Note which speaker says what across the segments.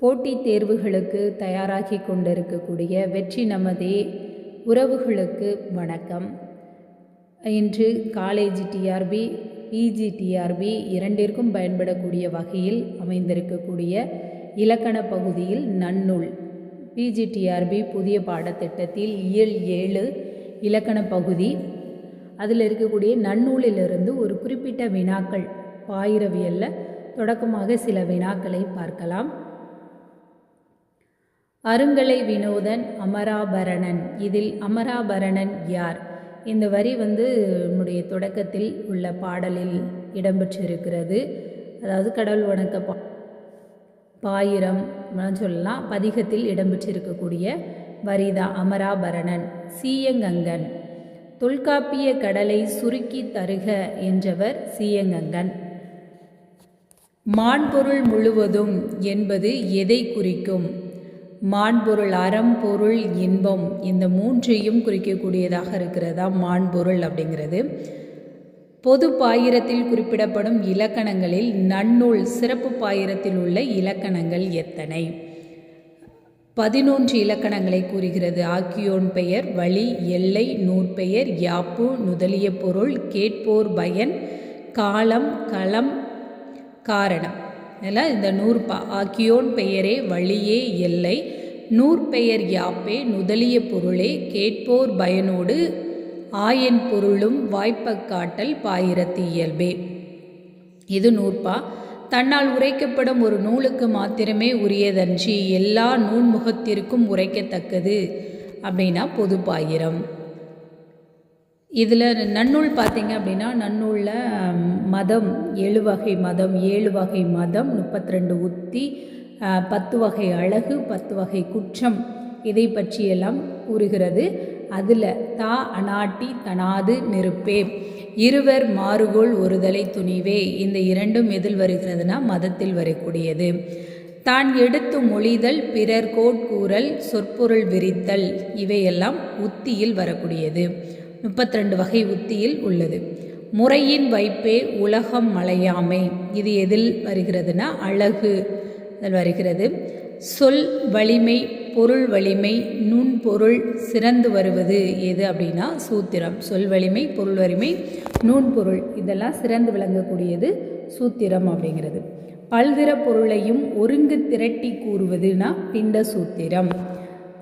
Speaker 1: போட்டித் தேர்வுகளுக்கு தயாராகி கொண்டிருக்கக்கூடிய வெற்றி நமதே உறவுகளுக்கு வணக்கம். இன்று காலேஜ் டிஆர்பி பிஜி டிஆர்பி இரண்டிற்கும் பயன்படக்கூடிய வகையில் அமைந்திருக்கக்கூடிய இலக்கண பகுதியில் நன்னூல். பிஜி டிஆர்பி புதிய பாடத்திட்டத்தில் இயல் ஏழு இலக்கண பகுதி. அதில் இருக்கக்கூடிய நன்னூலிலிருந்து ஒரு குறிப்பிட்ட வினாக்கள் பாயிரவியலில் தொடக்கமாக சில வினாக்களை பார்க்கலாம். அருங்கலை வினோதன் அமராபரணன். இதில் அமராபரணன் யார்? இந்த வரி வந்து நம்முடைய தொடக்கத்தில் உள்ள பாடலில் இடம்பெற்றிருக்கிறது. அதாவது கடவுள் வணக்க பா பாயிரம் சொல்லலாம். பதிகத்தில் இடம்பெற்றிருக்கக்கூடிய வரிதா அமராபரணன். சீயங்கங்கன். தொல்காப்பிய கடலை சுருக்கி தருக என்றவர் சீயங்கங்கன். மான்பொருள் முழுவதும் என்பது எதை குறிக்கும்? மாண்பொருள் அறம் பொருள் இன்பம் இந்த மூன்றையும் குறிக்கக்கூடியதாக இருக்கிறதா? மாண்பொருள் அப்படிங்கிறது. பொது பாயிரத்தில் குறிப்பிடப்படும் இலக்கணங்களில் நன்னூல் சிறப்பு பாயிரத்தில் உள்ள இலக்கணங்கள் எத்தனை? பதினொன்று இலக்கணங்களை கூறுகிறது. ஆக்கியோன் பெயர் வழி எல்லை நூற்பெயர் யாப்பு நுதலிய பொருள் கேட்போர் பயன் காலம் களம் காரணம். இதில் இந்த நூற்பா ஆக்கியோன் பெயரே வழியே எல்லை நூற்பெயர் யாப்பே நுதலிய பொருளே கேட்போர் பயனோடு ஆயன் பொருளும் வாய்ப்பக் காட்டல் பாயிரத்து இயல்பே. இது நூற்பா. தன்னால் உரைக்கப்படும் ஒரு நூலுக்கு மாத்திரமே உரியதன்றி எல்லா நூல்முகத்திற்கும் உரைக்கத்தக்கது அப்படின்னா பொது பாயிரம். இதில் நன்னூல் பார்த்தீங்க அப்படின்னா நன்னூலில் மதம் ஏழு வகை மதம் ஏழு வகை மதம் முப்பத்தி ரெண்டு உத்தி பத்து வகை அழகு பத்து வகை குற்றம் இதை பற்றியெல்லாம் கூறுகிறது. அதில் தா அநாட்டி தனாது நெருப்பே. இருவர் மாறுகோள் ஒருதலை துணிவே. இந்த இரண்டும் எதில் வருகிறதுனா மதத்தில் வரக்கூடியது. தான் எடுத்து மொழிதல் பிறர் கோட்கூறல் சொற்பொருள் விரித்தல் இவையெல்லாம் உத்தியில் வரக்கூடியது. முப்பத்தி ரெண்டு வகை உத்தியில் உள்ளது. முறையின் வைப்பே உலகம் மலையாமை. இது எதில் வருகிறதுனா அழகு. அதில் வருகிறது. சொல் வலிமை பொருள் வலிமை நுண்பொருள் சிறந்து வருவது எது அப்படின்னா சூத்திரம். சொல் வலிமை பொருள் வலிமை நுண்பொருள் இதெல்லாம் சிறந்து விளங்கக்கூடியது சூத்திரம் அப்படிங்கிறது. பல்திற பொருளையும் ஒருங்கு திரட்டி கூறுவதுனா பிண்ட சூத்திரம்.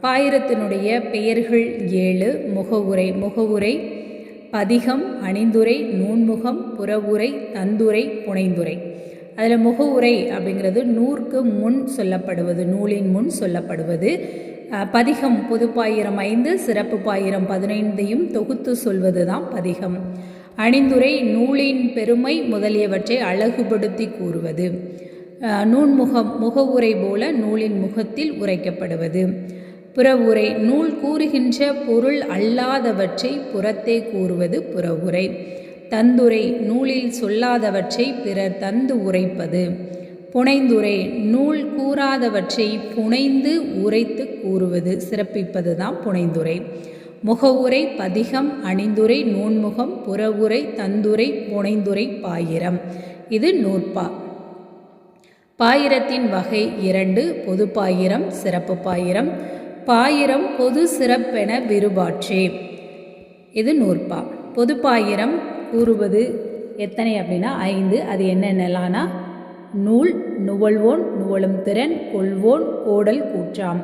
Speaker 1: பாயிரத்தினுடைய பெயர்கள் ஏழு முகவுரை முகவுரை பதிகம் அணிந்துரை நூன்முகம் புறவுரை தந்துரை புனைந்துரை. அதில் முகவுரை அப்படிங்கிறது நூற்கு முன் சொல்லப்படுவது நூலின் முன் சொல்லப்படுவது. பதிகம் பொதுப்பாயிரம் ஐந்து சிறப்பு பாயிரம் பதினைந்தையும் தொகுத்து சொல்வது தான் பதிகம். அணிந்துரை நூலின் பெருமை முதலியவற்றை அழகுபடுத்தி கூறுவது. நூன்முகம் முகவுரை போல நூலின் முகத்தில் உரைக்கப்படுவது. புறவுரை நூல் கூறுகின்ற பொருள் அல்லாதவற்றை புறத்தே கூறுவது புறவுரை தந்துரை நூலில் சொல்லாதவற்றை பிறர் தந்து உரைப்பது. புனைந்துரை நூல் கூறாதவற்றை புனைந்து உரைத்து கூறுவது. சிறப்பிப்பது தான் புனைந்துரை. முகவுரை பதிகம் அணிந்துரை நூன்முகம் புறவுரை தந்துரை புனைந்துரை பாயிரம். இது நூற்பா. பாயிரத்தின் வகை இரண்டு பொது பாயிரம் சிறப்பு பாயிரம். பாயிரம் பொது சிறப்பென விருபாற்றே இது நூற்பா. பொது பாயிரம் கூறுவது எத்தனை அப்படின்னா ஐந்து. அது என்னென்னலான்னா நூல் நுவல்வோன் நுவலும் திறன் கொள்வோன் கோடல் கூற்றாம்.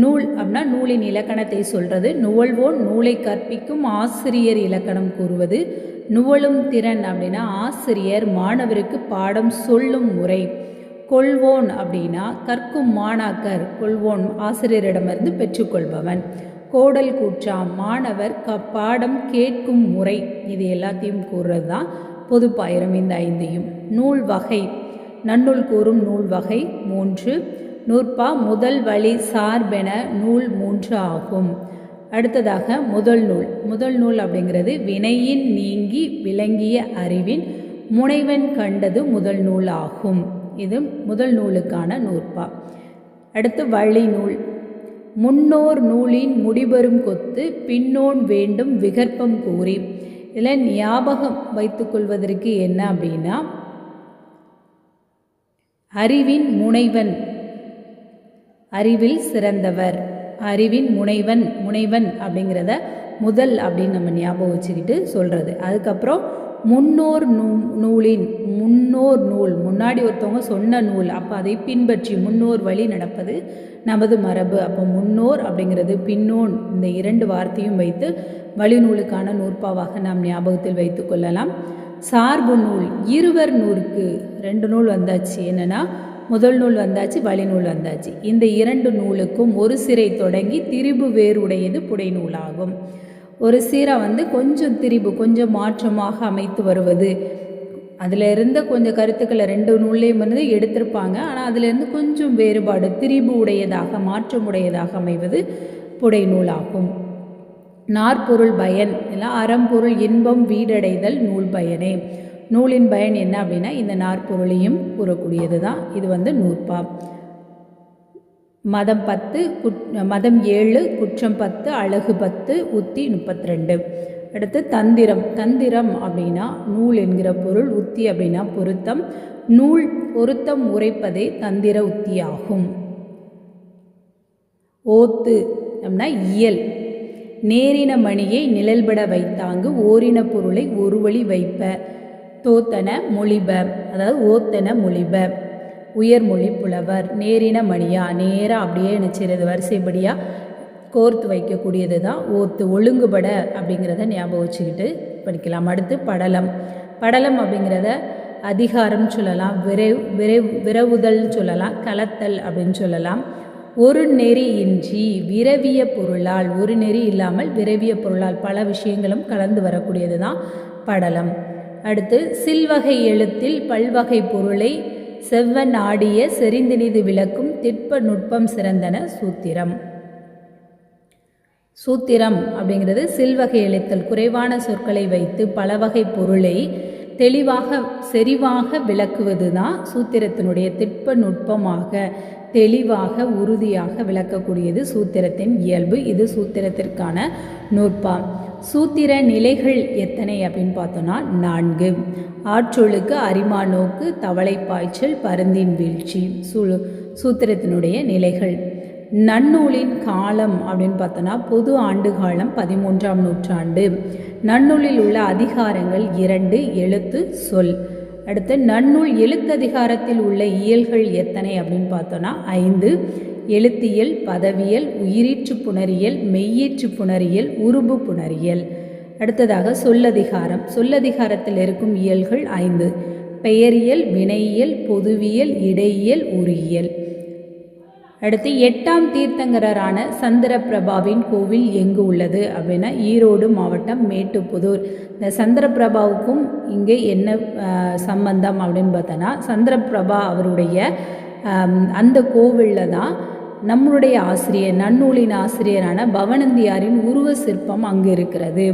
Speaker 1: நூல் அப்படின்னா நூலின் இலக்கணத்தை சொல்கிறது நுவல்வோன் நூலை கற்பிக்கும் ஆசிரியர் இலக்கணம் கூறுவது. நுவலும் திறன் அப்படின்னா ஆசிரியர் மாணவருக்கு பாடம் சொல்லும் முறை. கொள்வோன் அப்படின்னா கற்கும் மாணாக்கர் கொள்வோன் ஆசிரியரிடமிருந்து பெற்றுக்கொள்பவன். கோடல் கூற்றாம் மாணவர் க பாடம் கேட்கும் முறை. இது எல்லாத்தையும் கூறுறது தான் பொதுப்பாயிரம் இந்த ஐந்தையும். நூல் வகை. நன்னூல் கூறும் நூல் வகை மூன்று. நூற்பா முதல் வழி சார்பென நூல் மூன்று ஆகும். அடுத்ததாக முதல் நூல். முதல் நூல் அப்படிங்கிறது வினையின் நீங்கி விளங்கிய அறிவின் முனைவன் கண்டது முதல் நூல் ஆகும். இது முதல் நூலுக்கான நூற்பா. அடுத்து வழி நூல். முன்னோர் நூலின் முடிபெறும் கொத்து பின்னோன் வேண்டும் விகற்பம் கூறி. இதில் ஞாபகம் வைத்துக்கொள்வதற்கு என்ன அப்படின்னா அறிவின் முனைவன் அறிவில் சிறந்தவர். அறிவின் முனைவன் முனைவன் அப்படிங்கிறத முதல் அப்படின்னு நம்ம ஞாபகம் வச்சுக்கிட்டு சொல்கிறது அதுக்கப்புறம் முன்னோர் நூ நூலின் முன்னோர் நூல். முன்னாடி ஒருத்தவங்க சொன்ன நூல். அப்போ அதை பின்பற்றி முன்னோர் வழி நடப்பது நமது மரபு. அப்போ முன்னோர் அப்படிங்கிறது பின்னோன். இந்த இரண்டு வார்த்தையும் வைத்து வழிநூலுக்கான நூற்பாவாக நாம் ஞாபகத்தில் வைத்து கொள்ளலாம். சார்பு நூல். இருவர் நூறுக்கு ரெண்டு நூல் வந்தாச்சு. என்னென்னா முதல் நூல் வந்தாச்சு வழிநூல் வந்தாச்சு. இந்த இரண்டு நூலுக்கும் ஒரு சிறை தொடங்கி திரிபு வேறுடையது புடைநூலாகும். ஒரு சீரை வந்து கொஞ்சம் திரிபு கொஞ்சம் மாற்றமாக அமைத்து வருவது. அதில் இருந்த கொஞ்சம் கருத்துக்களை ரெண்டு நூல்லையும் வந்து எடுத்திருப்பாங்க. ஆனால் அதிலேருந்து கொஞ்சம் வேறுபாடு திரிபு உடையதாக மாற்றமுடையதாக அமைவது புடை நூலாகும். நாற்பொருள் பயன் இல்லை அறம்பொருள் இன்பம் வீடடைதல் நூல் பயனே. நூலின் பயன் என்ன அப்படின்னா இந்த நாற்பொருளையும் கூறக்கூடியது தான் இது வந்து நூற்பா. மதம் பத்து குட் மதம் ஏழு குற்றம் பத்து அழகு பத்து உத்தி முப்பத்தி ரெண்டு அடுத்து தந்திரம். தந்திரம் அப்படின்னா நூல் என்கிற பொருள் உத்தி அப்படின்னா பொருத்தம். நூல் பொருத்தம் உரைப்பதே தந்திர உத்தியாகும். ஓத்து அப்படின்னா இயல். நேரின மணியை நிழல்பட வைத்தாங்கு ஓரின பொருளை ஒரு வழி வைப்ப. தோத்தன மொழிப அதாவது ஓத்தன மொழிப. உயர்மொழி புலவர் நேரின மணியா நேராக அப்படியே நினச்சிறது வரிசைப்படியாக கோர்த்து வைக்கக்கூடியது தான் ஓர்த்து ஒழுங்குபட அப்படிங்கிறத ஞாபகம் வச்சுக்கிட்டு படிக்கலாம். அடுத்து படலம். படலம் அப்படிங்கிறத அதிகாரம் சொல்லலாம் விரை விரை விரவுதல் சொல்லலாம் கலத்தல் அப்படின்னு சொல்லலாம். ஒரு நெறி இன்றி விரவிய பொருளால் ஒரு நெறி இல்லாமல் விரவிய பொருளால் பல விஷயங்களும் கலந்து வரக்கூடியது தான் படலம். அடுத்து சில்வகை எழுத்தில் பல்வகை பொருளை செவ்வன் ஆடிய செறிந்தினிது விளக்கும் திட்ப நுட்பம் சிறந்தன சூத்திரம். சூத்திரம் அப்படிங்கிறது சில்வகை எழுத்தல் குறைவான சொற்களை வைத்து பல வகை பொருளை தெளிவாக செறிவாக விளக்குவது தான் சூத்திரத்தினுடைய திட்ப நுட்பமாக தெளிவாக உறுதியாக விளக்கக்கூடியது சூத்திரத்தின் இயல்பு. இது சூத்திரத்திற்கான நுட்பம். சூத்திர நிலைகள் எத்தனை அப்படின்னு பார்த்தோன்னா நான்கு. ஆற்றொழுக்கு அரிமா நோக்கு தவளை பாய்ச்சல் பருந்தின் வீழ்ச்சி சூ சூத்திரத்தினுடைய நிலைகள். நன்னூலின் காலம் அப்படின்னு பார்த்தோன்னா பொது ஆண்டு காலம் பதிமூன்றாம் நூற்றாண்டு. நன்னூலில் உள்ள அதிகாரங்கள் இரண்டு எழுத்து சொல். அடுத்து நன்னூல் எழுத்ததிகாரத்தில் உள்ள இயல்கள் எத்தனை அப்படின்னு பார்த்தோன்னா ஐந்து. எழுத்தியல் பதவியல் உயிரீற்று புணரியல் மெய்யீற்று புணரியல் உருபு புணரியல். அடுத்ததாக சொல்லதிகாரம். சொல்லதிகாரத்தில் இருக்கும் இயல்கள் ஐந்து. பெயரியல் வினையியல் பொதுவியல் இடையியல் உரியியல். அடுத்து எட்டாம் தீர்த்தங்கரரான சந்திரபிரபாவின் கோவில் எங்கு உள்ளது அப்படின்னா ஈரோடு மாவட்டம் மேட்டுப்புதூர். இந்த சந்திரபிரபாவுக்கும் இங்கே என்ன சம்பந்தம் அப்படின்னு பார்த்தோன்னா சந்திரபிரபா அவருடைய அந்த கோவிலில் தான் நம்மளுடைய ஆசிரியர் நன்னூலின் ஆசிரியரான பவனந்தியாரின் உருவ சிற்பம் அங்கே இருக்கிறது.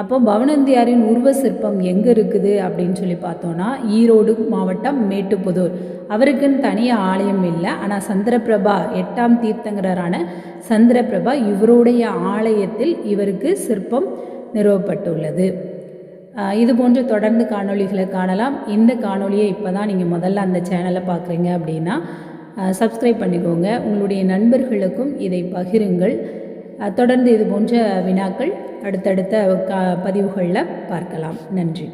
Speaker 1: அப்போ பவனந்தியாரின் உருவ சிற்பம் எங்கே இருக்குது அப்படின்னு சொல்லி பார்த்தோன்னா ஈரோடு மாவட்டம் மேட்டுப்புதூர். அவருக்குன்னு தனியாக ஆலயம் இல்லை ஆனால் சந்திரபிரபா எட்டாம் தீர்த்தங்கரான சந்திரபிரபா இவருடைய ஆலயத்தில் இவருக்கு சிற்பம் நிறுவப்பட்டுள்ளது. இது போன்ற தொடர்ந்து காணொளிகளை காணலாம். இந்த காணொலியை இப்போ தான் நீங்கள் முதல்ல அந்த சேனலை பார்க்குறீங்க அப்படின்னா சப்ஸ்கிரைப் பண்ணிக்கோங்க. உங்களுடைய நண்பர்களுக்கும் இதை பகிருங்கள். தொடர்ந்து இது போன்ற வினாக்கள் அடுத்தடுத்த பதிவுகளில் பார்க்கலாம். நன்றி.